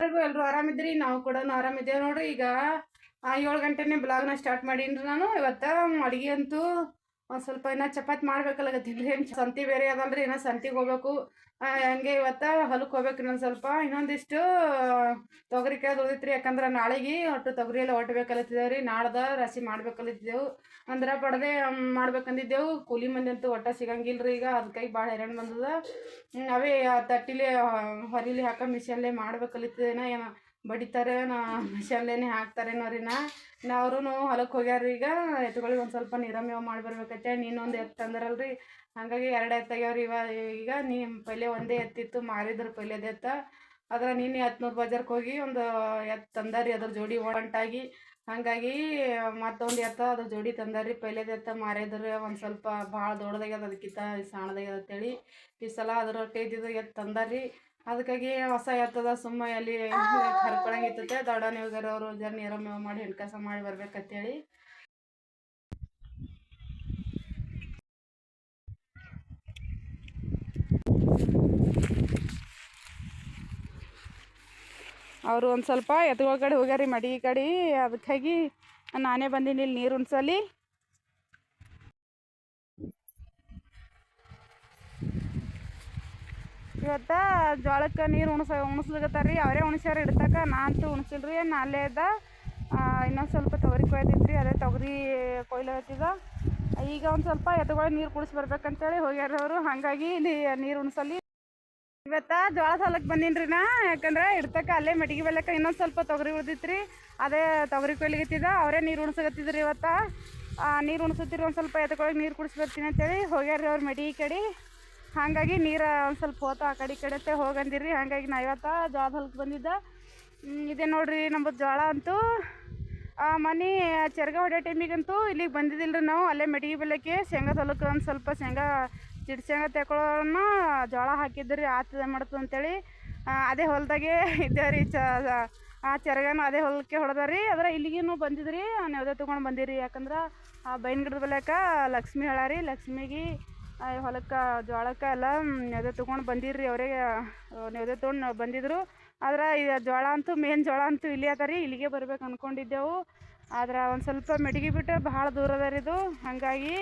ಎಲ್ಲರಿಗೂ ಎಲ್ಲರೂ ಆರಾಮಿದ್ರಿ ನಾವು ಕೂಡ ಆರಾಮಿದ್ದೇವೆ ನೋಡ್ರಿ. ಈಗ ಏಳು ಗಂಟೆನೇ ಬ್ಲಾಗ್ನ ಸ್ಟಾರ್ಟ್ ಮಾಡೀನಿ ನಾನು. ಇವತ್ತು ಅಡುಗೆ ಅಂತೂ ಒಂದು ಸ್ವಲ್ಪ ಇನ್ನೂ ಚಪಾತಿ ಮಾಡ್ಬೇಕಲ್ಲಗತ್ತೀನಿ ಏನ್ ಸಂತಿ ಬೇರೆ ಅದಲ್ರಿ, ಇನ್ನೂ ಸಂತಿಗೆ ಹೋಗ್ಬೇಕು. ಹಂಗೆ ಇವತ್ತು ಹೊಲಕ್ಕೆ ಹೋಗ್ಬೇಕು ಇನ್ನೊಂದು ಸ್ವಲ್ಪ. ಇನ್ನೊಂದಿಷ್ಟು ತೊಗರಿ ಕಾಯಿ ಉಳಿದಿತ್ರಿ ಯಾಕಂದ್ರೆ ನಾಳೆಗೆ ಒಟ್ಟು ತೊಗರಿ ಎಲ್ಲ ಒಟ್ಟಬೇಕಲ್ಲತ್ತಿದ್ದೇವೆ ರೀ ರಾಶಿ ಮಾಡ್ಬೇಕಲ್ಲತ್ತಿದ್ದೆವು ಅಂದ್ರೆ ಪಡದೆ ಮಾಡ್ಬೇಕಂದಿದ್ದೆವು. ಕೂಲಿ ಮಂದಿ ಅಂತೂ ಒಟ್ಟ ಸಿಗಂಗಿಲ್ಲ ರೀ ಈಗ ಅದಕ್ಕಾಗಿ ಭಾಳ ಹೈರಾಣ ಬಂದದ. ಅವೇ ತಟ್ಟಿಲಿ ಹೊರಿಲಿ ಹಾಕೋ ಮಿಷನ್ಲೆ ಮಾಡ್ಬೇಕಲ್ಲಿತ್ತೇನ ಏನೋ ಬಡಿತಾರೆ, ನಾ ಮಿಷನ್ಲೇನೆ ಹಾಕ್ತಾರೆ ನೋರಿನ ನಾ. ಅವ್ರು ಹೊಲಕ್ಕೆ ಹೋಗ್ಯಾರ ಈಗ. ಎತ್ತುಗಳಿಗೆ ಒಂದು ಸ್ವಲ್ಪ ನೀರಮೇವ ಮಾಡಿ ಬರ್ಬೇಕೈತೆ ನೀನೊಂದು ಎತ್ತು ತಂದ್ರಲ್ರಿ ಹಾಗಾಗಿ ಎರಡು ಎತ್ತಾಗ್ಯಾವ್ರಿ ಇವ. ಈಗ ನೀ ಪೈಲೆ ಒಂದೇ ಎತ್ತಿತ್ತು, ಮಾರಿದ್ರು ಪೈಲೆದ ಎತ್ತ. ಅದ್ರ ನೀನು ಹತ್ನೂರು ಬಜಾರ್ಗೆ ಹೋಗಿ ಒಂದು ಎತ್ತು ತಂದಾರಿ ಅದ್ರ ಜೋಡಿ ಒಂಟಾಗಿ. ಹಾಗಾಗಿ ಮತ್ತೊಂದು ಎತ್ತ ಅದ್ರ ಜೋಡಿ ತಂದಾರಿ ಪೈಲೆದ ಎತ್ತ ಮಾರಿದ್ರೆ ಒಂದು ಸ್ವಲ್ಪ ಭಾಳ ದೊಡ್ಡದಾಗ್ಯದ, ಅದಕ್ಕಿಂತ ಸಣ್ಣದಾಗ್ಯದ ಅಂತೇಳಿ. ಈ ಸಲ ಅದ್ರ ರೊಟ್ಟಿ ಎತ್ತು ತಂದಾರಿ ಅದಕ್ಕಾಗಿ ಹೊಸ ಇರ್ತದ ಸುಮ್ಮ ಅಲ್ಲಿ ಕರ್ಕೊಳಂಗಿರ್ತೈತೆ ದೊಡ್ಡ ಹೋಗ್ಯಾರ ಅವರು ಜರ ನೀರ ಮೇವು ಮಾಡಿ ಹೆಣ್ಕಸ ಮಾಡಿ ಬರ್ಬೇಕಂತೇಳಿ. ಅವರು ಒಂದು ಸ್ವಲ್ಪ ಎತ್ತುಗಳ ಕಡೆ ಹೋಗ್ಯಾರಿ ಮಡಿ ಕಡೆ. ಅದಕ್ಕಾಗಿ ನಾನೇ ಬಂದೀನಿ ಇಲ್ಲಿ ನೀರು ಉಣ್ಸಲಿ. ಇವತ್ತ ಜೋಳಕ್ಕೆ ನೀರು ಉಣಸ ಉಣಿಸ್ಲಿಕತ್ತಾರ ರೀ ಅವರೇ ಉಣಿಸ್ಯಾರ ಇಡ್ತಕ್ಕ ನಾ ಅಂತೂ ನಾ ಅಲ್ಲೇ ಇದ್ದ. ಇನ್ನೊಂದು ಸ್ವಲ್ಪ ತೊಗರಿ ಕೊಯ್ದಿತ್ತು ರೀ ಅದೇ ತೊಗರಿ ಕೊಯ್ಲತ್ತಿದ ಈಗ ಒಂದು ಸ್ವಲ್ಪ ಎತ್ತುಗಳಿಗೆ ನೀರು ಕುಡಿಸಿ ಬರ್ಬೇಕಂತೇಳಿ ಹೋಗ್ಯಾರ ಅವರು. ಹಾಗಾಗಿ ಇಲ್ಲಿ ನೀರು ಉಣ್ಸಲಿ. ಇವತ್ತ ಜೋಳ ಸಲಕ್ಕೆ ಬಂದೀನಿ ರೀ ನಾ, ಯಾಕಂದ್ರೆ ಇಡ್ತಕ್ಕ ಅಲ್ಲೇ ಮಡಿಗೆ ಬೆಲ್ಲಕ್ಕ ಇನ್ನೊಂದು ಸ್ವಲ್ಪ ತೊಗರಿ ಉಳ್ದಿತ್ತು ರೀ ಅದೇ ತೊಗರಿ ಕೊಯ್ಲಿಗತ್ತಿದ ಅವರೇ ನೀರು ಉಣ್ಸಕತ್ತಿದ್ರಿ ಇವತ್ತ. ನೀರು ಉಣ್ಸತ್ತಿರಿ ಒಂದು ಸ್ವಲ್ಪ ಎತ್ತುಗಳಿಗೆ ನೀರು ಕುಡಿಸಿ ಬರ್ತೀನಿ ಅಂತೇಳಿ ಹೋಗ್ಯಾರ ಅವ್ರ ಮಡಿ ಕಡೆ. ಹಾಗಾಗಿ ನೀರು ಒಂದು ಸ್ವಲ್ಪ ಹೋತ, ಆ ಕಡೆ ಈ ಕಡೆ ಅತ್ತೆ ಹೋಗಂದಿರಿ ಹಾಗಾಗಿ ನಾ ಇವತ್ತು ಜೋಳದ ಹೊಲಕ್ಕೆ ಬಂದಿದ್ದೆ. ಇದೆ ನೋಡ್ರಿ ನಮ್ಮದು ಜೋಳ ಅಂತೂ. ಮನೆ ಚೆರ್ಗ ಹೊಡೆಯೋ ಟೈಮಿಗಂತೂ ಇಲ್ಲಿಗೆ ಬಂದಿದ್ದಿಲ್ಲ ರೀ ನಾವು. ಅಲ್ಲೇ ಮೆಟ್ಗಿ ಬೆಲ್ಲಕ್ಕೆ ಶೇಂಗಾ ಹೊಲಕ್ಕೆ ಒಂದು ಸ್ವಲ್ಪ ಶೇಂಗಾ ಚಿಡ್ ಶೇಂಗಾ ತೆಕೊಳ್ಳೋಣ ಜೋಳ ಹಾಕಿದ್ರಿ ಆತದ ಮಾಡ್ತದೆ ಅಂತೇಳಿ. ಅದೇ ಹೊಲದಾಗೆ ರೀ ಚ, ಆ ಚರಗನ ಅದೇ ಹೊಲಕ್ಕೆ ಹೊಡೆದಾರಿ. ಅದ್ರ ಇಲ್ಲಿಗೇನು ಬಂದಿದ್ರಿ ಯಾವುದೇ ತೊಗೊಂಡು ಬಂದಿರಿ. ಯಾಕಂದ್ರೆ, ಆ, ಬೈನ್ ಗಿಡದ ಬಲ್ಯಾಕ ಲಕ್ಷ್ಮಿ ಹೇಳಾರಿ. ಲಕ್ಷ್ಮಿಗೆ ಹೊಲಕ್ಕೆ, ಜೋಳಕ್ಕೆ ಎಲ್ಲ ನೆವದೆ ತೊಗೊಂಡು ಬಂದಿರ್ರಿ ಅವರೇ ನೆವದೆ ತೊಗೊಂಡು ಬಂದಿದ್ರು. ಆದ್ರೆ ಇದು ಜೋಳ ಅಂತೂ, ಮೇನ್ ಜೋಳ ಅಂತೂ ಇಲ್ಲಿ ಅದ ರೀ, ಇಲ್ಲಿಗೆ ಬರ್ಬೇಕು ಅಂದ್ಕೊಂಡಿದ್ದೆವು ಆದ್ರೆ ಒಂದು ಸ್ವಲ್ಪ ಮೆಡಿಗೆ ಬಿಟ್ಟರೆ ಭಾಳ ದೂರ ಅದ ರೀ ಇದು. ಹಾಗಾಗಿ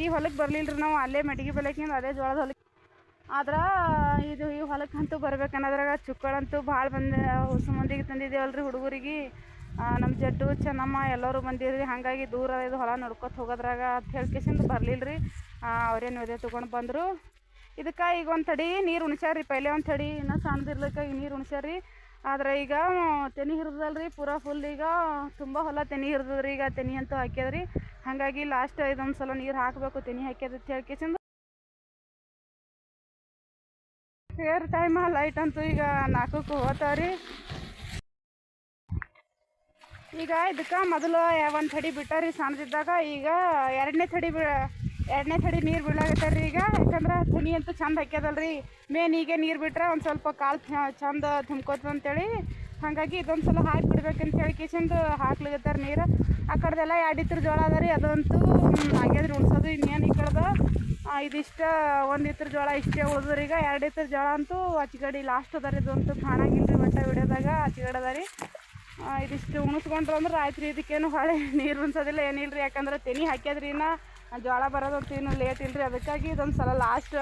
ಈ ಹೊಲಕ್ಕೆ ಬರಲಿಲ್ಲ ರೀ ನಾವು, ಅಲ್ಲೇ ಮೆಡಿಗೆ ಬೆಳಕಿಂದ ಅದೇ ಜೋಳದ ಹೊಲಕ್ಕೆ ಆದ್ರೆ ಇದು ಈ ಹೊಲಕ್ಕಂತೂ ಬರ್ಬೇಕು ಅನ್ನೋದ್ರಾಗ ಚುಕ್ಕಳಂತೂ ಭಾಳ ಬಂದ, ಹೊಸ ಮಂದಿಗೆ ತಂದಿದ್ದೇವಲ್ರಿ ಹುಡುಗರಿಗೆ. ನಮ್ಮ ಜಡ್ಡು ಚೆನ್ನಮ್ಮ ಎಲ್ಲರೂ ಬಂದಿರಿ ಹಾಗಾಗಿ ದೂರ ಇದು ಹೊಲ ನೋಡ್ಕೊತ ಹೋಗೋದ್ರಾಗ ಅಂತ ಹೇಳ್ಕೇಸಿಂದ ಬರಲಿಲ್ಲ ರೀ ಅವ್ರೇನು ಒದೆ ತೊಗೊಂಡು ಬಂದರು. ಇದಕ್ಕೆ ಈಗ ಒಂದು ತಡಿ ನೀರು ಉಣ್ಸ್ಯಾರ ರೀ ಪೈಲೆ ಒಂದು ತಡಿ ಇನ್ನೂ ಸಣ್ಣದಿರ್ಲಿಕ್ಕೆ ಈಗ ನೀರು ಉಣ್ಸ್ಯಾರ ರೀ ಆದ್ರೆ ಈಗ ತೆನಿ ಹಿರಿದಲ್ರಿ ಪೂರಾ ಫುಲ್ ಈಗ ತುಂಬ ಹೊಲ ತೆನಿ ಹಿರಿದ್ರಿ ಈಗ ತೆನಿ ಅಂತೂ ಹಾಕ್ಯದ್ರಿ. ಹಾಗಾಗಿ ಲಾಸ್ಟ್ ಇದೊಂದು ಸಲ ನೀರು ಹಾಕಬೇಕು, ತೆನಿ ಹಾಕ್ಯದ ಅಂತ ಹೇಳ್ಕೇಸಿಂದ ಫೇರ್ ಟೈಮ ಲೈಟ್ ಅಂತೂ ಈಗ ನಾಲ್ಕಕ್ಕೆ ಹೋಗ್ತಾವ್ರಿ ಈಗ ಇದಕ್ಕೆ ಮೊದಲು ಒಂದು ಥಡಿ ಬಿಟ್ಟಾರಿ ಸಣ್ಣದಿದ್ದಾಗ ಈಗ ಎರಡನೇ ಥಡಿ ಬಿ, ಎರಡನೇ ಥಡಿ ನೀರು ಬೀಳಾಗತ್ತಾರ ಈಗ. ಯಾಕಂದ್ರೆ ತೆನಿ ಅಂತೂ ಚಂದ ಹಾಕ್ಯದಲ್ರಿ. ಮೇನ್ ಈಗ ನೀರು ಬಿಟ್ರೆ ಒಂದು ಸ್ವಲ್ಪ ಕಾಲು ಚಂದ ತುಂಬ್ಕೋತದ ಅಂತೇಳಿ ಹಾಗಾಗಿ ಇದೊಂದು ಸಲ ಹಾಕಿ ಬಿಡ್ಬೇಕಂತ ಹೇಳಿ ಕಿಶಂದು ಹಾಕ್ಲಿಗತ್ತಾರ ನೀರು. ಆ ಕಡೆದೆಲ್ಲ ಎರಡು ಇತ್ರ ಜೋಳ ಅದ ರೀ ಅದಂತೂ ಆಗ್ಯದ್ರಿ ಉಣ್ಸೋದು. ಇನ್ನೇನು ಈ ಕಡೆದ ಇದಿಷ್ಟ ಒಂದು ಇತ್ರ ಜೋಳ ಇಷ್ಟೇ ಉಳಿದ್ರಿ ಈಗ. ಎರಡು ಇತ್ರ ಜೋಳ ಅಂತೂ ಅಚ್ಗಡಿ ಲಾಸ್ಟ್ ಅದ ರೀ ಇದಂತೂ ಕಾಣಂಗಿಲ್ಲ ರೀ ಒಟ್ಟ ವಿಡಿಯೋದಾಗ ಆಚೆಗಡೆ ಅದ ರೀ ಇದಿಷ್ಟು ಉಣಿಸ್ಕೊಂಡ್ರು ಅಂದ್ರೆ ರಾತ್ರಿ ಇದಕ್ಕೇನು ಹೊಳೆ ನೀರು ಉಣ್ಸೋದಿಲ್ಲ ಏನಿಲ್ಲ ರೀ ಯಾಕಂದ್ರೆ ತೆನಿ ಹಾಕ್ಯದ್ರಿ ಇನ್ನು. ಜೋಳ ಬರೋದಂತ ಇನ್ನೂ ಲೇಟ್ ಇಲ್ಲ ರೀ ಅದಕ್ಕಾಗಿ ಇದೊಂದು ಸಲ ಲಾಸ್ಟ್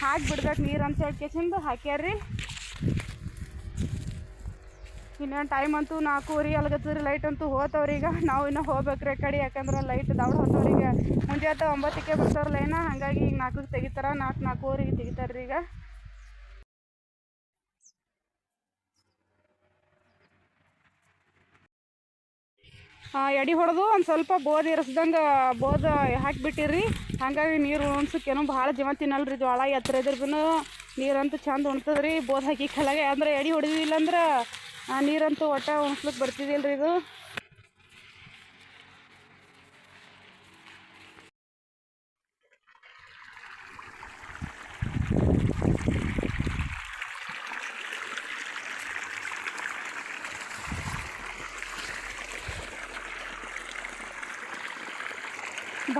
ಹಾಕಿ ಬಿಡ್ಬೇಕು ನೀರು ಅಂತ ಹೇಳಿ ಕೇಸಿಂದು ಹಾಕ್ಯಾರ್ರಿ. ಇನ್ನೇನು ಟೈಮ್ ಅಂತೂ ನಾಲ್ಕೂವರೆ ಅಲ್ಗತ್ತದ್ರಿ ಲೈಟ್ ಅಂತೂ ಹೋತವ್ರಿ ಈಗ. ನಾವು ಇನ್ನೂ ಹೋಗ್ಬೇಕ್ರಿ ಕಡೆ, ಯಾಕಂದ್ರೆ ಲೈಟ್ ದೌಡ್ ಹೋತವ್ರಿಗೆ ಮುಂಜಾನೆ ಒಂಬತ್ತಕ್ಕೆ ಬರ್ತಾರಲ್ಲ ಏನ? ಹಾಗಾಗಿ ಈಗ ನಾಲ್ಕಕ್ಕೆ ತೆಗಿತಾರ ನಾಲ್ಕು ನಾಲ್ಕೂವರೆಗೆ ತೆಗಿತಾರ್ರಿ ಈಗ. ಎಡೆ ಹೊಡೆದು ಒಂದು ಸ್ವಲ್ಪ ಬೋದ್ ಇರಿಸ್ದಂಗೆ ಬೋದ್ ಹಾಕಿಬಿಟ್ಟಿರಿ ಹಾಗಾಗಿ ನೀರು ಉಣ್ಸಕ್ಕೇನು ಭಾಳ ಜಮ ತಿನ್ನಲ್ರಿ ಜ್ವಾಳ ಎತ್ತರ ಇದ್ರ ನೀರಂತೂ ಚಂದ ರೀ ಬೋದ್ ಹಾಕಿ ಕಲಾಗೆ. ಅಂದ್ರೆ ಎಡಿ ಹೊಡೆದಿಲ್ಲ ಅಂದ್ರೆ ನೀರಂತೂ ಒಟ್ಟ ಉಣ್ಸ್ಲಿಕ್ಕೆ ಬರ್ತಿದ್ದಿಲ್ಲ ರೀ ಇದು.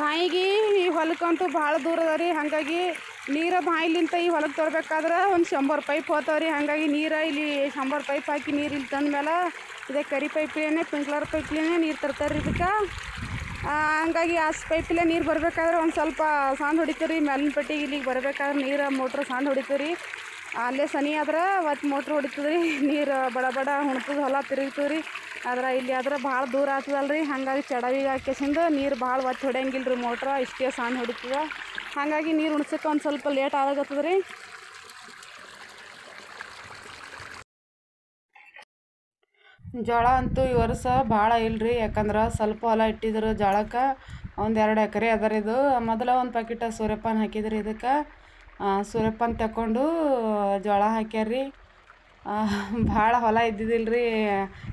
ಬಾಯಿಗೆ ಈ ಹೊಲಕ್ಕಂತೂ ಭಾಳ ದೂರ ಅದ ರೀ. ಹಾಗಾಗಿ ನೀರು ಬಾಯಿಲಿಂತ ಈ ಹೊಲಕ್ಕೆ ತರಬೇಕಾದ್ರೆ ಒಂದು ಶಂಬರ್ ಪೈಪ್ ಹೋಗ್ತಾವ್ರಿ ಹಾಗಾಗಿ ನೀರು ಇಲ್ಲಿ ಶಂಬರ್ ಪೈಪ್ ಹಾಕಿ ನೀರು ಇಲ್ಲಿ ತಂದ್ಮೇಲೆ ಇದೇ ಕರಿ ಪೈಪ್ಲೇನೆ, ಪಿಂಕ್ಲರ್ ಪೈಪ್ಲೇನೆ ನೀರು ತರ್ತಾರೆ ಇದಕ್ಕೆ. ಹಂಗಾಗಿ ಆ ಪೈಪ್ಲೇ ನೀರು ಬರಬೇಕಾದ್ರೆ ಒಂದು ಸ್ವಲ್ಪ ಸಣ್ಣ ಹೊಡಿತೀವಿ ರೀ. ಮೇಲಿನ ಪಟ್ಟಿಗೆ ಇಲ್ಲಿಗೆ ಬರಬೇಕಾದ್ರೆ ನೀರು ಮೋಟ್ರ್ ಸಣ್ಣ ಹೊಡಿತೀವಿ ರೀ. ಅಲ್ಲೇ ಸನಿ ಆದ್ರೆ ಒಟ್ಟು ಮೋಟ್ರ್ ಹೊಡಿತದೆ ರೀ ನೀರು ಬಡ ಬಡ ಹುಣ್ತದ ಹೊಲ ತಿರುಗ್ತೀವಿ ರೀ ಆದ್ರೆ ಇಲ್ಲಿ ಆದ್ರೆ ಭಾಳ ದೂರ ಆಗ್ತದಲ್ಲ ರೀ ಹಾಗಾಗಿ ಚಡವಿಗೆ ಹಾಕಿಸಿಂದು ನೀರು ಭಾಳ ಒತ್ತು ಹೊಡೆಯಂಗಿಲ್ಲ ರೀ ಮೋಟ್ರ ಇಷ್ಟೇ ಸಣ್ಣ ಹೊಡಿತದ ಹಾಗಾಗಿ ನೀರು ಉಣ್ಸಕ್ಕೆ ಒಂದು ಸ್ವಲ್ಪ ಲೇಟ್ ಆಗತ್ತದ ರೀ ಜೋಳ ಅಂತೂ ಈ ವರ್ಷ ಭಾಳ ಇಲ್ರಿ, ಯಾಕಂದ್ರೆ ಸ್ವಲ್ಪ ಹೊಲ ಇಟ್ಟಿದ್ರು ಜೋಳಕ್ಕೆ. ಒಂದು ಎರಡು ಎಕರೆ ಅದರ ಇದು. ಮೊದಲ ಒಂದು ಪ್ಯಾಕೆಟ್ ಸೂರ್ಯಪಾನ ಹಾಕಿದ್ರಿ ಇದಕ್ಕೆ. ಸೂರ್ಯಪಾನ ತಗೊಂಡು ಜೋಳ ಹಾಕ್ಯಾರ ರೀ ಭಾಳ ಹೊಲ ಇದ್ದಿದ್ದಿಲ್ಲ ರೀ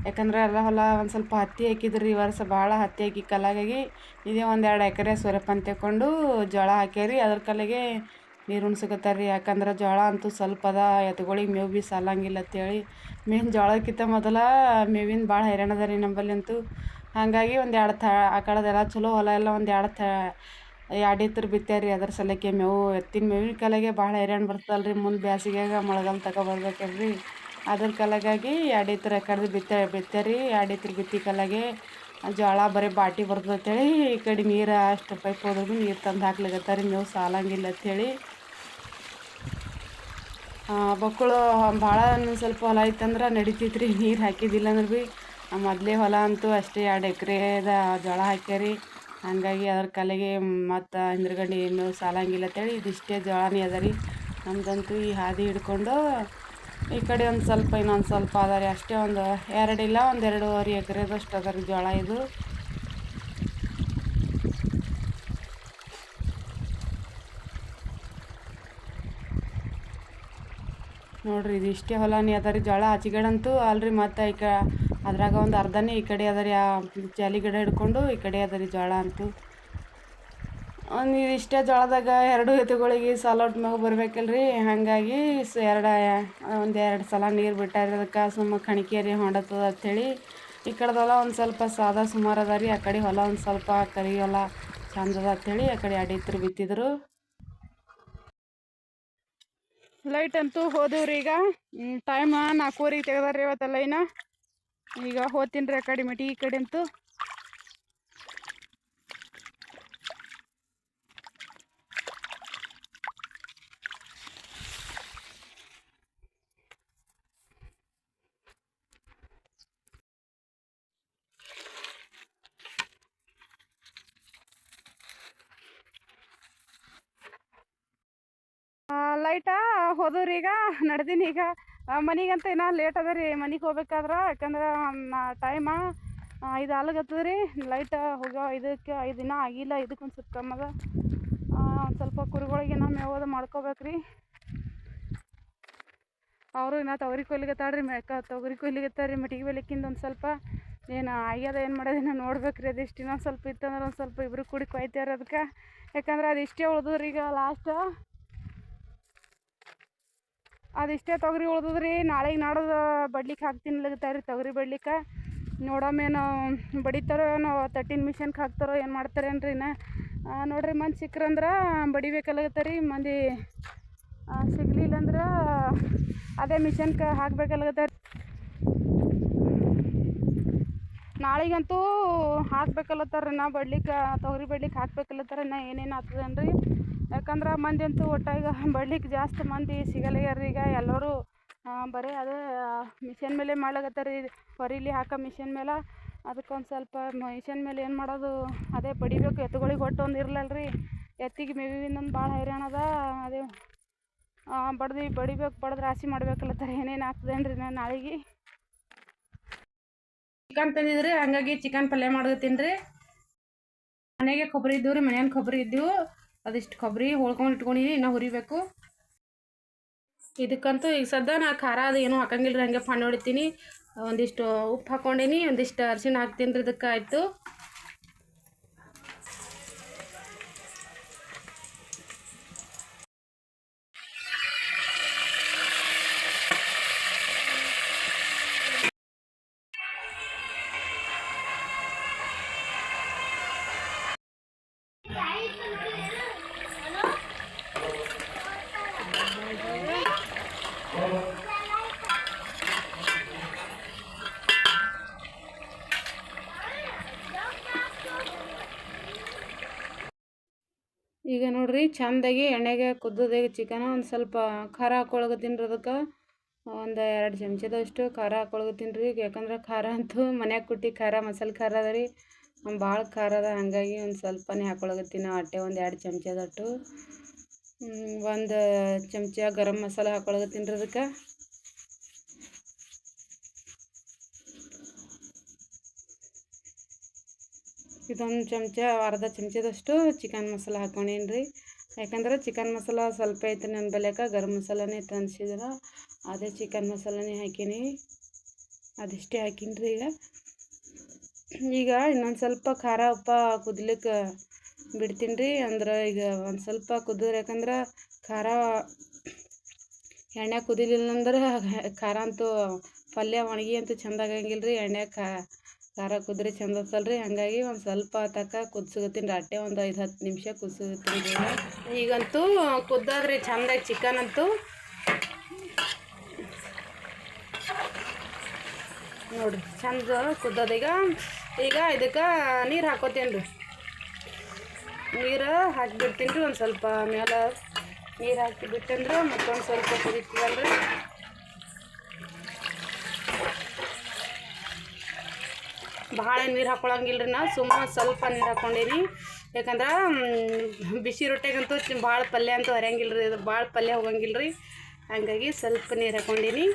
ಯಾಕಂದ್ರೆ ಎಲ್ಲ ಹೊಲ ಒಂದು ಸ್ವಲ್ಪ ಹತ್ತಿ ಹಾಕಿದ್ರು ಈ ವರ್ಷ, ಭಾಳ ಹತ್ತಿ ಹಾಕಿ ಕಲಾಗಾಗಿ ಇದೇ ಒಂದು ಎರಡು ಎಕರೆ ಸೂರ್ಯಪಾನ ತೆಕ್ಕೊಂಡು ಜೋಳ ಹಾಕ್ಯಾರ. ಅದ್ರ ಕಲೆಗೆ ನೀರು ಉಣ್ಸಕತ್ತಾರ ರೀ ಯಾಕಂದ್ರೆ ಜೋಳ ಅಂತೂ ಸ್ವಲ್ಪ ಅದ ಎತ್ತುಗಳಿಗೆ ಮೇವು ಭೀ ಸಾಲಂಗಿಲ್ಲ ಅಂತೇಳಿ. ಮೇನ್ ಜೋಳಕ್ಕಿಂತ ಮೊದಲ ಮೇವಿನ ಭಾಳ ಹೈರಾಣ ಅದ ರೀ ನಂಬಲ್ಲಿ ಅಂತೂ. ಹಾಗಾಗಿ ಒಂದು ಎರಡು ಥ ಆ ಚಲೋ ಹೊಲ ಎಲ್ಲ ಒಂದು ಎರಡು ಥ ಎರಡು ಎತ್ತರ ಬಿತ್ತಾರ. ರೀ ಅದ್ರ ಸಲಕ್ಕೆ ಮೇವು, ಎತ್ತಿನ ಮೇವಿನ ಕಲೆಗೆ ಭಾಳ ಹೈರಾಣ ಬರ್ತದಲ್ಲ ರೀ ಮುಂದೆ ಬ್ಯಾಸಿಗ್ಯಾಗ ಮಳೆಗಾಲ ರೀ ಅದ್ರ ಕಲಗಾಗಿ ಎರಡು ಎತ್ತರ ಕಡ್ದು ಬಿತ್ತ ಬಿತ್ತರಿ ಎರಡು ಎತ್ತರ ಬಿತ್ತಿ ಕಲಾಗೆ ಜೋಳ ಬರೀ ಬಾಟಿ ಬರ್ತದೆ ಅಂತೇಳಿ ಈ ಕಡೆ ನೀರು ಅಷ್ಟು ಪೈಪ್ ಹೋದ್ರೂ ನೀರು ತಂದು ಹಾಕ್ಲಿಕ್ಕತ್ತಾರೆ ಮೇವು ಸಾಲಂಗಿಲ್ಲ ಅಂಥೇಳಿ ಬಕ್ಕಳು ಭಾಳ ಸ್ವಲ್ಪ ಹೊಲ ಇತ್ತಂದ್ರೆ ನಡಿತೈತೆ ರೀ ನೀರು ಹಾಕಿದ್ದಿಲ್ಲ ಅಂದ್ರೆ ಭೀ ಮೊದಲೇ ಹೊಲ ಅಂತೂ ಅಷ್ಟೇ ಎರಡು ಎಕ್ರೆದ ಜೋಳ ಹಾಕ್ಯಾರಿ. ಹಾಗಾಗಿ ಅದ್ರ ಕಲೆಗೆ ಮತ್ತು ಹಿಂದ್ಗಡೆ ಏನು ಸಾಲಂಗಿಲ್ಲ ಅಂತೇಳಿ. ಇದಿಷ್ಟೇ ಜೋಳನೇ ಅದ ರೀ. ನಮ್ದಂತೂ ಈ ಹಾದಿ ಹಿಡ್ಕೊಂಡು ಈ ಕಡೆ ಒಂದು ಸ್ವಲ್ಪ, ಇನ್ನೊಂದು ಸ್ವಲ್ಪ ಅದ ರೀ ಅಷ್ಟೇ ಒಂದು ಎರಡಿಲ್ಲ ಒಂದು ಎರಡೂವರೆ ಎಕರೆದಷ್ಟು ಅದ ರೀ ಜೋಳ ಇದು. ನೋಡ್ರಿ, ಇದು ಇಷ್ಟೇ ಹೊಲನೇ ಅದ ರೀ ಜೋಳ. ಹಚ್ಚಿಗಡಂತೂ ಅಲ್ರಿ, ಮತ್ತು ಈ ಕ ಅದ್ರಾಗ ಒಂದು ಅರ್ಧನೇ ಈ ಕಡೆ ಅದ ರೀ ಆ ಜಾಲಿ ಗಿಡ ಹಿಡ್ಕೊಂಡು ಈ ಕಡೆ ಅದ ರೀ ಜೋಳ ಅಂತೂ. ಒಂದು ಇಷ್ಟೇ ಜೋಳದಾಗ ಎರಡು ಎತ್ತುಗಳಿಗೆ ಸಾಲೋಟ್ ಮ್ಯಾಗ ಬರ್ಬೇಕಲ್ಲ ರೀ ಹಾಗಾಗಿ ಸ್ ಎರಡು, ಒಂದು ಎರಡು ಸಲ ನೀರು ಬಿಟ್ಟಾರ ಅದಕ್ಕೆ ಸುಮ್ಮ ಕಣಿಕೇರಿ ಹೊಂಡತದ ಅಂಥೇಳಿ ಈ ಕಡೆದೊಲ ಒಂದು ಸ್ವಲ್ಪ ಸಾದಾ ಸುಮಾರು ಅದ ರೀ, ಆ ಕಡೆ ಹೊಲ ಒಂದು ಸ್ವಲ್ಪ ಕರಿ ಹೊಲ ಚಂದದ ಅಂಥೇಳಿ ಆ ಕಡೆ ಅಡಿತ್ರಿ ಬಿತ್ತಿದ್ರು. ಲೈಟ್ ಅಂತೂ ಹೋದವ್ರಿ ಈಗ. ಟೈಮ್ ನಾಲ್ಕೂವರೆಗೆ ತೆಗೆದಾರ್ರಿ ಇವತ್ತೆಲ್ಲ ಲೈನ ಈಗ ಹೋತೀನಿ ರೀ ಆ ಕಡೆ ಮಟ್ಟಿ ಈ ಕಡೆ ಅಂತೂ ಲೈಟ ಹೋದವ್ರಿ ಈಗ ನಡ್ದೀನಿ ಈಗ. ಮನೆಗಂತ ಇನ್ನೂ ಲೇಟ್ ಅದ ರೀ. ಮನೆಗೆ ಹೋಗ್ಬೇಕಾದ್ರೆ, ಯಾಕಂದ್ರೆ ಟೈಮ ಐದು ಆಲಗತ್ತದ ರೀ. ಲೈಟ್ ಹೋಗೋ ಇದಕ್ಕೆ ಐದು ದಿನ ಆಗಿಲ್ಲ ಇದಕ್ಕೆ ಒಂದು ಸ್ವಲ್ಪ ಕಮ್ಮದ ಒಂದು ಸ್ವಲ್ಪ ಕುರಿಗಳಿಗೆ ನಾವು ಮೇವೋದು ಮಾಡ್ಕೋಬೇಕು ರೀ. ಅವರು ಇನ್ನು ತೊಗರಿ ಕೊಯ್ಲಿಗತ್ತಾಳ ರೀ. ಮೇಕ ತೊಗರಿ ಕೊಯ್ಲಿಗತ್ತಾರ ರೀ. ಮಟಿಗೆ ಬೆಳಕಿಂದ ಒಂದು ಸ್ವಲ್ಪ ಏನು ಆಗ್ಯದ ಏನು ಮಾಡೋದೇನೋ ನೋಡ್ಬೇಕು ರೀ. ಅದಿಷ್ಟು ಇನ್ನೊಂದು ಸ್ವಲ್ಪ ಇತ್ತಂದ್ರೆ ಒಂದು ಸ್ವಲ್ಪ ಇಬ್ಬರು ಕೂಡಿ ಕೊಯ್ತಾರೆ ಅದಕ್ಕೆ ಯಾಕಂದ್ರೆ ಅದು ಇಷ್ಟೇ ಉಳ್ದದ್ರಿ ಈಗ ಲಾಸ್ಟ್ ಅದಿಷ್ಟೇ ತೊಗರಿ ಉಳ್ದದ್ರಿ. ನಾಳೆಗೆ ನಾಡೋದು ಬಡ್ಲಿಕ್ಕೆ ಹಾಕ್ತೀನಿ ರೀ ತೊಗರಿ ಬಡ್ಲಿಕ್ಕೆ ನೋಡಮೇನು ಬಡಿತಾರೋ ಏನೋ ತಟ್ಟಿನ ಮಿಷನ್ಗೆ ಹಾಕ್ತಾರೋ ಏನು ಮಾಡ್ತಾರೇನು ರೀ ನೋಡ್ರಿ ಮಂದಿ ಸಿಕ್ಕ್ರಂದ್ರೆ ರೀ ಮಂದಿ ಸಿಗಲಿಲ್ಲ ಅಂದ್ರೆ ಅದೇ ಮಿಷನ್ಗೆ ಹಾಕ್ಬೇಕಲ್ಲಗತ್ತ ನಾಳೆಗಂತೂ ಹಾಕ್ಬೇಕಲ್ಲತ್ತಾರ ನಾ ಬಡ್ಲಿಕ್ಕೆ ತೊಗರಿ ಬಡ್ಲಿಕ್ಕೆ ಹಾಕ್ಬೇಕಲ್ಲತ್ತಾರ ನಾ ಏನೇನು ಆಗ್ತದೇನು ರೀ ಯಾಕಂದ್ರೆ ಮಂದಿ ಅಂತೂ ಒಟ್ಟಾಗ ಬಡ್ಲಿಕ್ಕೆ ಜಾಸ್ತಿ ಮಂದಿ ಸಿಗಲ್ಲಾಗ್ಯಾರ ಈಗ ಎಲ್ಲರೂ. ಬರೀ ಅದೇ ಮಿಷನ್ ಮೇಲೆ ಮಾಡ್ಲಾಕತ್ತಾರ ರೀ ಹೊರೀಲಿ ಹಾಕೋ ಮಿಷನ್ ಮೇಲೆ. ಅದಕ್ಕೊಂದು ಸ್ವಲ್ಪ ಮಿಷನ್ ಮೇಲೆ ಏನು ಮಾಡೋದು, ಅದೇ ಬಡಿಬೇಕು ಎತ್ತುಗಳಿಗೆ ಒಟ್ಟು ಒಂದು ಇರಲಿಲ್ಲ ರೀ ಎತ್ತಿಗೆ ಮೇವಿಂದೊಂದು ಭಾಳ ಹೈರಾಣ ಅದ, ಅದೇ ಬಡ್ದು, ಬಡಿಬೇಕು, ಬಡ್ದು ರಾಶಿ ಮಾಡ್ಬೇಕಲ್ಲತ್ತಾರ ಏನೇನು ಆಗ್ತದೇನು ರೀ ನಾನು ನಾಳೆಗೆ? ಚಿಕನ್ ತಂದಿದ್ರಿ, ಹಂಗಾಗಿ ಚಿಕನ್ ಪಲ್ಯ ಮಾಡೋದು ತಿನ್ರಿ ಮನೆಗೆ ಕೊಬ್ಬರಿ ಇದ್ದವು ರೀ ಮನೆಯನ್ ಕೊಬ್ಬರಿ ಇದ್ದವು ಅದಿಷ್ಟು ಕೊಬ್ಬರಿ ಹೋಳ್ಕೊಂಡು ಇಟ್ಕೊಂಡಿನಿ ಇನ್ನೂ ಹುರಿಬೇಕು. ಇದಕ್ಕಂತೂ ಈಗ ಸದ್ಯ ನಾ ಖಾರ ಅದು ಏನೂ ಹಾಕಂಗಿಲ್ಲ ರೀ ಹಂಗೆ ಫಣ್ಣು ಹೊಡಿತೀನಿ ಒಂದಿಷ್ಟು ಉಪ್ಪು ಹಾಕ್ಕೊಂಡಿನಿ ಒಂದಿಷ್ಟು ಅರಿಶಿಣ ಹಾಕ್ತೀನಿ ರೀ ಇದಕ್ಕೆ ಆಯಿತು ಚಂದಾಗಿ ಎಣ್ಣೆಗೆ ಕುದ್ದದಾಗ ಚಿಕನ್. ಒಂದು ಸ್ವಲ್ಪ ಖಾರ ಹಾಕೊಳಗತ್ತೀನಿ ತಿನ್ರಿ ಅದಕ್ಕೆ ಒಂದು ಎರಡು ಚಮಚದಷ್ಟು ಖಾರ ಹಾಕೊಳಗತ್ತೀನಿ ತಿನ್ರಿ. ಯಾಕಂದ್ರೆ ಖಾರ ಅಂತೂ ಮನ್ಯಾಗ ಕುಟ್ಟಿ ಖಾರ, ಮಸಾಲೆ ಖಾರ ಅದ ರೀ. ಭಾಳ ಖಾರ ಅದ. ಹಾಗಾಗಿ ಒಂದು ಸ್ವಲ್ಪನೇ ಹಾಕೊಳಗತ್ತೀನಿ ಅಟ್ಟೆ. ಒಂದು ಎರಡು ಚಮಚದಟ್ಟು. ಒಂದು ಚಮಚ ಗರಂ ಮಸಾಲೆ ಹಾಕೊಳಗತ್ತೀನಿ ರೀ ಅದಕ್ಕೆ ಇದೊಂದು ಚಮಚ, ಅರ್ಧ ಚಮಚದಷ್ಟು ಚಿಕನ್ ಮಸಾಲೆ ಹಾಕ್ಕೊಂಡೇನಿ ರೀ ಯಾಕಂದ್ರೆ ಚಿಕನ್ ಮಸಾಲ ಸ್ವಲ್ಪ ಐತೆ ನನ್ನ ಬಳಿಕ, ಗರಂ ಮಸಾಲನೇ ತಂದಿಸಿದ್ರೆ, ಅದೇ ಚಿಕನ್ ಮಸಾಲನೇ ಹಾಕೀನಿ. ಅದಿಷ್ಟೇ ಹಾಕೀನಿ ರೀ ಈಗ. ಈಗ ಇನ್ನೊಂದು ಸ್ವಲ್ಪ ಖಾರ ಉಪ್ಪ ಕುದ್ಲಿಕ್ಕೆ ಬಿಡ್ತೀನಿ ರೀ ಅಂದ್ರೆ ಈಗ ಒಂದು ಸ್ವಲ್ಪ ಕುದಿದ್ರೆ ಯಾಕಂದ್ರೆ ಖಾರ ಎಣ್ಣೆ ಕುದಿಲಿಲ್ಲ ಅಂದ್ರೆ ಖಾರ ಅಂತೂ ಪಲ್ಯ ಒಣಗಿ ಅಂತೂ ಚೆಂದಾಗಂಗಿಲ್ಲ ರೀ ಎಣ್ಣೆ ಖಾರ ಕುದ್ರೆ ಚಂದ ಅಲ್ರಿ ಹಂಗಾಗಿ ಒಂದು ಸ್ವಲ್ಪ ತಕ್ಕ ಕುದ್ಸ್ಕೊತೀನಿ ಅಟ್ಟೆ ಒಂದು ಐದು ಹತ್ತು ನಿಮಿಷ ಕುದ್ಸ್ಕೊತೀನಿ ಈಗಂತೂ ಕುದ್ದಾದ್ರಿ ಚಂದಾಗಿ ಚಿಕನ್ ಅಂತೂ. ನೋಡ್ರಿ, ಚಂದ ಕುದ್ದದ ಈಗ. ಇದಕ್ಕೆ ನೀರು ಹಾಕೋತೀನಿ ರೀ ನೀರು ಹಾಕಿಬಿಡ್ತೀನಿ ರೀ ಒಂದು ಸ್ವಲ್ಪ. ಮೇಲೆ ನೀರು ಹಾಕಿ ಬಿಟ್ಟಂದ್ರೆ ಮತ್ತೊಂದು ಸ್ವಲ್ಪ ಕುದಿತೀವಲ್ರಿ. ಭಾಳ ನೀರು ಹಾಕೊಳಂಗಿಲ್ಲ ರೀ ನಾ ಸುಮ್ಮನೆ ಸ್ವಲ್ಪ ನೀರು ಹಾಕೊಂಡಿರಿ. ಯಾಕಂದ್ರೆ ಬಿಸಿ ರೊಟ್ಟೆಗಂತೂ ಭಾಳ ಪಲ್ಯ ಅಂತೂ ಹರಿಯಂಗಿಲ್ಲ ರೀ ಇದು ಭಾಳ ಪಲ್ಯ ಹೋಗಂಗಿಲ್ಲ ರೀ ಹಾಗಾಗಿ ಸ್ವಲ್ಪ ನೀರು ಹಾಕ್ಕೊಂಡೀನಿ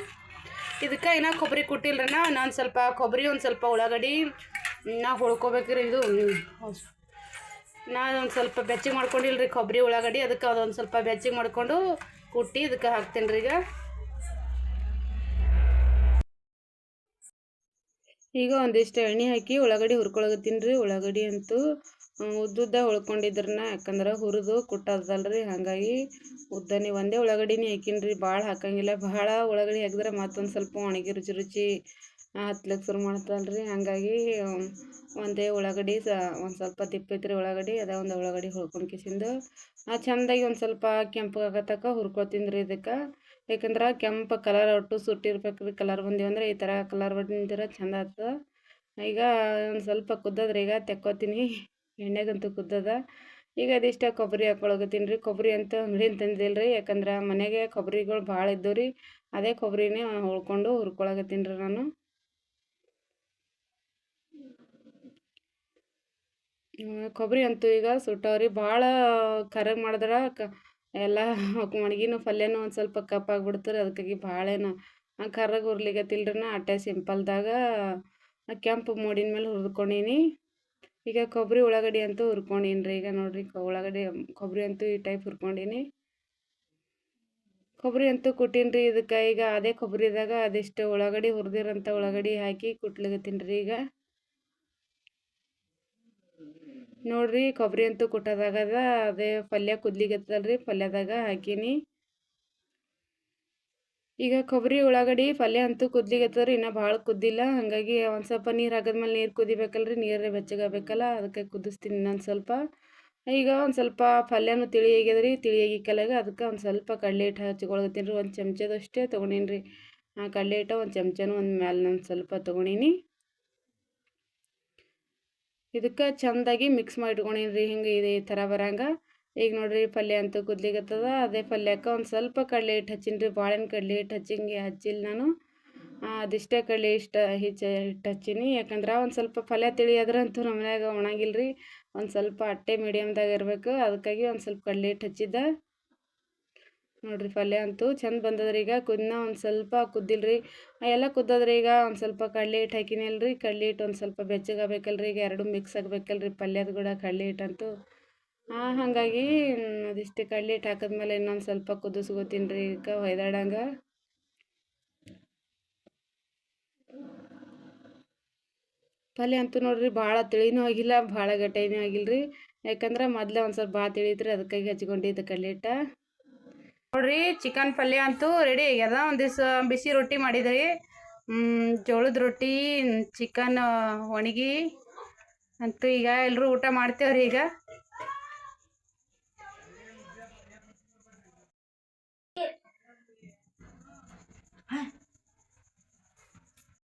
ಇದಕ್ಕೆ ಇನ್ನೂ ಕೊಬ್ಬರಿ ಕೊಟ್ಟಿಲ್ಲ ರೀ ನಾ ಇನ್ನೊಂದು ಸ್ವಲ್ಪ ಕೊಬ್ಬರಿ, ಒಂದು ಸ್ವಲ್ಪ ಉಳ್ಳಾಗಡ್ಡಿ ನಾ ಹೊಳ್ಕೊಬೇಕ್ರಿ ಇದು ನಾನು ಒಂದು ಸ್ವಲ್ಪ ಬೆಚ್ಚಗೆ ಮಾಡ್ಕೊಂಡಿಲ್ಲ ರೀ ಕೊಬ್ಬರಿ, ಉಳ್ಳಾಗಡ್ಡಿ, ಅದಕ್ಕೆ ಅದೊಂದು ಸ್ವಲ್ಪ ಬೆಚ್ಚಗೆ ಮಾಡಿಕೊಂಡು ಕುಟ್ಟಿ ಇದಕ್ಕೆ ಹಾಕ್ತೀನಿ ರೀ ಈಗ. ಈಗ ಒಂದಿಷ್ಟು ಎಣ್ಣೆ ಹಾಕಿ ಉಳ್ಳಾಗಡ್ಡಿ ಹುರ್ಕೊಳಗತ್ತೀನಿ ರೀ ಉಳ್ಳಾಗಡ್ಡಿ ಅಂತೂ ಉದ್ದುದ್ದ ಉಳ್ಕೊಂಡಿದ್ರನ್ನ ಯಾಕಂದ್ರೆ ಹುರಿದು ಕುಟ್ಟದಲ್ರಿ ಹಾಗಾಗಿ ಉದ್ದನೆ ಒಂದೇ ಉಳ್ಳಾಗಡ್ಡಿನೇ ಹಾಕೀನಿ ರೀ ಭಾಳ ಹಾಕಂಗಿಲ್ಲ. ಭಾಳ ಉಳ್ಳಾಗಡ್ಡಿ ಹಾಕಿದ್ರೆ ಮತ್ತೊಂದು ಸ್ವಲ್ಪ ಒಣಗಿ ರುಚಿ ರುಚಿ ಹತ್ಲಕ್ಕೆ ಶುರು ಮಾಡ್ತಲ್ರಿ. ಹಾಗಾಗಿ ಒಂದೇ ಉಳ್ಳಾಗಡ್ಡಿ ಸ, ಒಂದು ಸ್ವಲ್ಪ ತಿಪ್ಪೈತ್ರಿ ಉಳ್ಳಾಗಡ್ಡಿ. ಅದೇ ಒಂದು ಉಳ್ಳಾಗಡ್ಡಿ ಹುರ್ಕೊಂಡು ಕಿಸಿಂದು ಚೆಂದಾಗಿ ಒಂದು ಸ್ವಲ್ಪ ಕೆಂಪಗಾಗತ್ತಕ ಹುರ್ಕೊತೀನಿ ರೀ ಇದಕ್ಕೆ. ಯಾಕಂದ್ರೆ ಕೆಂಪು ಕಲರ್ ಒಟ್ಟು ಸುಟ್ಟಿರ್ಬೇಕು ರೀ ಕಲರ್ ಬಂದೀವಿ ಅಂದ್ರೆ ಈ ಥರ ಕಲರ್ ಬಂದಿದ್ರೆ ಚಂದ ಆಗ್ತದೆ ಈಗ ಒಂದು ಸ್ವಲ್ಪ ಕುದ್ದದ್ರಿ, ಈಗ ತೆಕ್ಕೋತೀನಿ. ಎಣ್ಣೆಗಂತೂ ಕುದ್ದದ. ಈಗ ಅದಿಷ್ಟ ಕೊಬ್ಬರಿ ಹಾಕ್ಕೊಳಗತ್ತೀನಿ ರೀ. ಕೊಬ್ಬರಿ ಅಂತ ಅಂಗಡಿ ತಂದಿಲ್ಲ ರೀ ಯಾಕಂದ್ರೆ ಮನೆಗೆ ಕೊಬ್ಬರಿಗಳು ಭಾಳ ಇದ್ದವು ರೀ. ಅದೇ ಕೊಬ್ಬರಿನೇ ಹುಳ್ಕೊಂಡು ಹುರ್ಕೊಳಗತ್ತೀನಿ ರೀ ನಾನು. ಕೊಬ್ಬರಿ ಅಂತೂ ಈಗ ಸುಟ್ಟವ್ರಿ. ಭಾಳ ಕರಗ ಮಾಡಿದ್ರೆ ಕ ಎಲ್ಲ ಒಣಗಿನೂ ಪಲ್ಯನೂ ಒಂದು ಸ್ವಲ್ಪ ಕಪ್ಪಾಗ್ಬಿಡ್ತಾರೆ ಅದಕ್ಕಾಗಿ ಭಾಳೇನು ಕರ್ರಗೆ ಹುರ್ಲಿಕತ್ತಿಲ್ಲ ರೀ ನಾ ಅಟ್ಟೆ ಸಿಂಪಲ್ದಾಗ ಕೆಂಪು ಮೋಡಿನ ಮೇಲೆ ಹುರ್ಕೊಂಡೀನಿ ಈಗ ಕೊಬ್ಬರಿ ಉಳ್ಳಾಗಡ್ಡಿ ಅಂತೂ ಹುರ್ಕೊಂಡೀನಿ ರೀ ಈಗ ನೋಡಿರಿ ಉಳ್ಳಾಗಡ್ಡಿ, ಕೊಬ್ಬರಿ ಅಂತೂ ಈ ಟೈಪ್ ಹುರ್ಕೊಂಡೀನಿ. ಕೊಬ್ಬರಿ ಅಂತೂ ಕುಟ್ಟೀನಿ ರೀ ಇದಕ್ಕೆ ಈಗ ಅದೇ ಕೊಬ್ಬರಿದಾಗ ಅದೆಷ್ಟು ಉಳ್ಳಾಗಡ್ಡಿ ಹುರಿದಿರೋಂಥ ಉಳ್ಳಾಗಡ್ಡಿ ಹಾಕಿ ಕುಟ್ಲಿಗತ್ತೀನಿ ಈಗ. ನೋಡ್ರಿ ಕೊಬ್ಬರಿ ಅಂತೂ ಕುಟ್ಟೋದಾಗದ, ಅದೇ ಪಲ್ಯ ಕುದ್ಲಿಗತ್ತಲ್ರಿ, ಪಲ್ಯದಾಗ ಹಾಕೀನಿ. ಈಗ ಕೊಬ್ಬರಿ ಉಳ್ಳಾಗಡ್ಡಿ ಪಲ್ಯ ಅಂತೂ ಕುದ್ಲಿಗತ್ತದ್ರಿ, ಇನ್ನೂ ಭಾಳ ಕುದ್ದಿಲ್ಲ. ಹಾಗಾಗಿ ಒಂದು ಸ್ವಲ್ಪ ನೀರು ಹಾಕಿದ್ಮೇಲೆ ನೀರು ಕುದಿಬೇಕಲ್ರಿ ನೀರೇ ಬೆಚ್ಚಗಾಗಬೇಕಲ್ಲ, ಅದಕ್ಕೆ ಕುದಿಸ್ತೀನಿ ಇನ್ನೊಂದು ಸ್ವಲ್ಪ. ಈಗ ಒಂದು ಸ್ವಲ್ಪ ಪಲ್ಯನೂ ತಿಳಿ ಆಗ್ಯದ್ರಿ, ತಿಳಿ ಆಗಿಕ್ಕಲಾಗ ಅದಕ್ಕೆ ಒಂದು ಸ್ವಲ್ಪ ಕಡಲೆ ಹಿಟ್ಟು ಹಚ್ಕೊಳ್ಳತ್ತೀನಿ ರೀ, ಒಂದು ಚಮಚದಷ್ಟೇ ತೊಗೊಂಡೀನಿ ರೀ. ಆ ಕಡಲೆ ಹಿಟ್ಟು ಒಂದು ಚಮಚನೂ ಒಂದು ಮ್ಯಾಲೆ ನಾನು ಸ್ವಲ್ಪ ತೊಗೊಂಡೀನಿ. ಇದಕ್ಕೆ ಚೆಂದಾಗಿ ಮಿಕ್ಸ್ ಮಾಡಿ ಇಟ್ಕೊಂಡೀನಿ ರೀ ಹಿಂಗೆ ಇದೆ ಈ ಥರ ಬರಂಗ. ಈಗ ನೋಡ್ರಿ ಪಲ್ಯ ಅಂತೂ ಕುದ್ಲಿಗತ್ತದ, ಅದೇ ಪಲ್ಯಕ್ಕೆ ಒಂದು ಸ್ವಲ್ಪ ಕಡಲೆ ಹಿಟ್ಟು ಹಚ್ಚಿನ್ರಿ ಬಾಳೆಹಣ್ಣು ಕಡಲೆ ಹಿಟ್ಟು ಹಚ್ಚಿಂಗೆ ಹಚ್ಚಿಲ್ಲ ನಾನು. ಅದಿಷ್ಟೇ ಕಡಲೆ ಇಷ್ಟ ಹಿಚ್ಚ, ಹಿಟ್ಟು ಹಚ್ಚೀನಿ. ಯಾಕಂದ್ರೆ ಒಂದು ಸ್ವಲ್ಪ ಪಲ್ಯ ತಿಳಿಯೋದ್ರಂತೂ ನಮ್ಮ ಮನ್ಯಾಗ ಒಣಗಿಲ್ಲ ರೀ ಒಂದು ಸ್ವಲ್ಪ ಅಟ್ಟೆ ಮೀಡಿಯಮ್ದಾಗ ಇರಬೇಕು, ಅದಕ್ಕಾಗಿ ಒಂದು ಸ್ವಲ್ಪ ಕಡಲೆ ಹಿಟ್ಟು ಹಚ್ಚಿದ್ದೆ. ನೋಡ್ರಿ ಪಲ್ಯ ಅಂತೂ ಚಂದ ಬಂದದ್ರಿ. ಈಗ ಕುದ್ನ ಒಂದು ಸ್ವಲ್ಪ ಕುದ್ದಿಲ್ರಿ. ಎಲ್ಲ ಕುದ್ದದ್ರಿ ಈಗ ಒಂದು ಸ್ವಲ್ಪ ಕಡಲೆ ಹಿಟ್ಟು ಹಾಕಿನಲ್ರಿ. ಕಡಲೆ ಹಿಟ್ಟು ಒಂದು ಸ್ವಲ್ಪ ಬೆಚ್ಚಗಾಗಬೇಕಲ್ರಿ. ಈಗ ಎರಡು ಮಿಕ್ಸ್ ಆಗಬೇಕಲ್ರಿ ಪಲ್ಯದ ಕೂಡ ಕಡಲೆ ಹಿಟ್ಟಂತೂ ಹಾಗಾಗಿ ಅದಿಷ್ಟು ಕಡಲೆ ಹಿಟ್ಟು ಹಾಕಿದ್ಮೇಲೆ ಇನ್ನೊಂದು ಸ್ವಲ್ಪ ಕುದಿಸ್ಕೊತೀನಿ ರೀ ಈಗ ಹೊಯ್ದಾಡಂಗೆ ಪಲ್ಯ ಅಂತೂ ನೋಡ್ರಿ ಭಾಳ ತಿಳಿನೂ ಆಗಿಲ್ಲ, ಭಾಳ ಗಟ್ಟಿನೂ ಆಗಿಲ್ಲ ರೀ ಯಾಕಂದ್ರೆ ಮೊದಲೇ ಒಂದು ಸ್ವಲ್ಪ ಭಾಳ ತಿಳಿತ್ರಿ, ಅದಕ್ಕಾಗಿ ಹಚ್ಕೊಂಡಿದ್ದೆ ಕಡಲೆ ಹಿಟ್ಟ. ನೋಡ್ರಿ ಚಿಕನ್ ಪಲ್ಯ ಅಂತೂ ರೆಡಿ ಆಗ್ಯದ. ಒಂದು ದಿವಸ ಬಿಸಿ ರೊಟ್ಟಿ ಮಾಡಿದ್ರಿ. ಜೋಳದ ರೊಟ್ಟಿ ಚಿಕನ್ ಒಣಗಿ. ಅಂತೂ ಈಗ ಎಲ್ಲರೂ ಊಟ ಮಾಡ್ತೇವ್ರಿ ಈಗ.